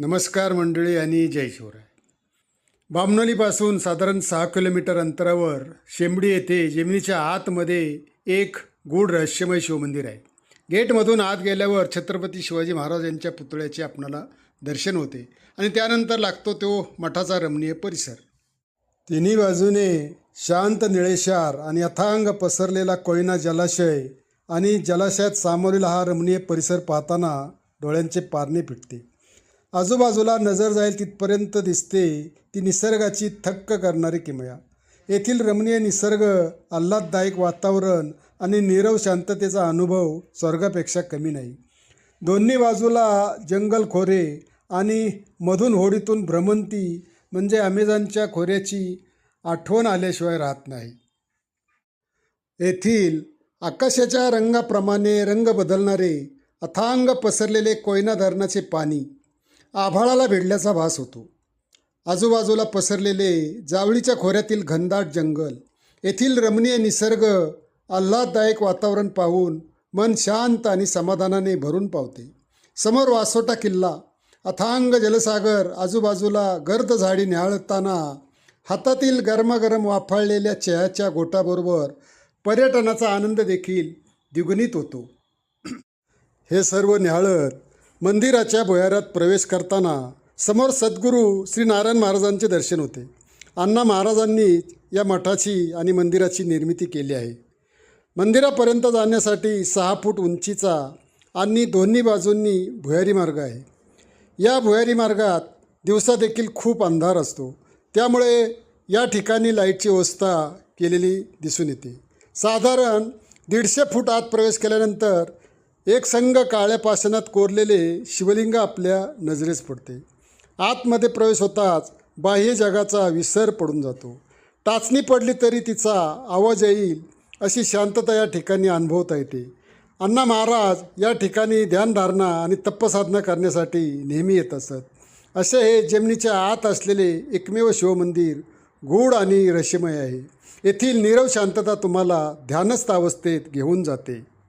नमस्कार मंडळी आणि जय शिवराय. बामनोलीपासून साधारण सहा किलोमीटर अंतरावर शेंबडी येथे जमिनीच्या आतमध्ये एक गूढ रहस्यमय शिवमंदिर आहे. गेटमधून आत गेल्यावर छत्रपती शिवाजी महाराज यांच्या पुतळ्याचे आपणाला दर्शन होते आणि त्यानंतर लागतो तो मठाचा रमणीय परिसर. तिन्ही बाजूने शांत निळेशार आणि अथांग पसरलेला कोयना जलाशय आणि जलाशयात सामोरील हा रमणीय परिसर पाहताना डोळ्यांचे पारणे फिटते. आजूबाजूला नजर जाईल तिथपर्यंत दिसते ती निसर्गाची थक्क करणारी किमया. येथील रमणीय निसर्ग आल्हाददायक वातावरण आणि नीरव शांततेचा अनुभव स्वर्गापेक्षा कमी नाही. दोन्ही बाजूला जंगल खोरे आणि मधून होडीतून भ्रमंती म्हणजे अमेझॉनच्या खोऱ्याची आठवण आल्याशिवाय राहत नाही. येथील आकाशाच्या रंगाप्रमाणे रंग बदलणारे अथांग पसरलेले कोयना धरणाचे पाणी आभाळाला भिडल्याचा भास होतो. आजूबाजूला पसरलेले जावळीच्या खोऱ्यातील घनदाट जंगल येथील रमणीय निसर्ग आल्हाददायक वातावरण पाहून मन शांत आणि समाधानाने भरून पावते. समोर वासोटा किल्ला अथांग जलसागर आजूबाजूला गर्द झाडी निहाळताना हातातील गरमागरम वाफाळलेल्या चहाच्या गोटाबरोबर पर्यटनाचा आनंद देखील द्विगुणित होतो. हे सर्व निहाळत मंदिराच्या भुयारात प्रवेश करताना समोर सद्गुरू श्री नारायण महाराजांचे दर्शन होते. अण्णा महाराजांनी या मठाची आणि मंदिराची निर्मिती केली आहे. मंदिरापर्यंत जाण्यासाठी सहा फूट उंचीचा आणि दोन्ही बाजूंनी भुयारी मार्ग आहे. या भुयारी मार्गात दिवसा देखील खूप अंधार असतो. त्यामुळे या ठिकाणी लाईटची व्यवस्था केलेली दिसून येते. साधारण दीडशे फूट आत प्रवेश केल्यानंतर एक संघ काळ्या पाषाणात कोरलेले शिवलिंग आपल्या नजरेस पडते. आतमध्ये प्रवेश होताच बाह्य जगाचा विसर पडून जातो. टाचणी पडली तरी तिचा आवाज येईल अशी शांतता या ठिकाणी अनुभवता येते. अण्णा महाराज या ठिकाणी ध्यानधारणा आणि तपसाधना करण्यासाठी नेहमी येत असत. असे हे जमिनीच्या आत असलेले एकमेव शिवमंदिर गूढ आणि रहस्यमय आहे. येथील नीरव शांतता तुम्हाला ध्यानस्थ अवस्थेत घेऊन जाते.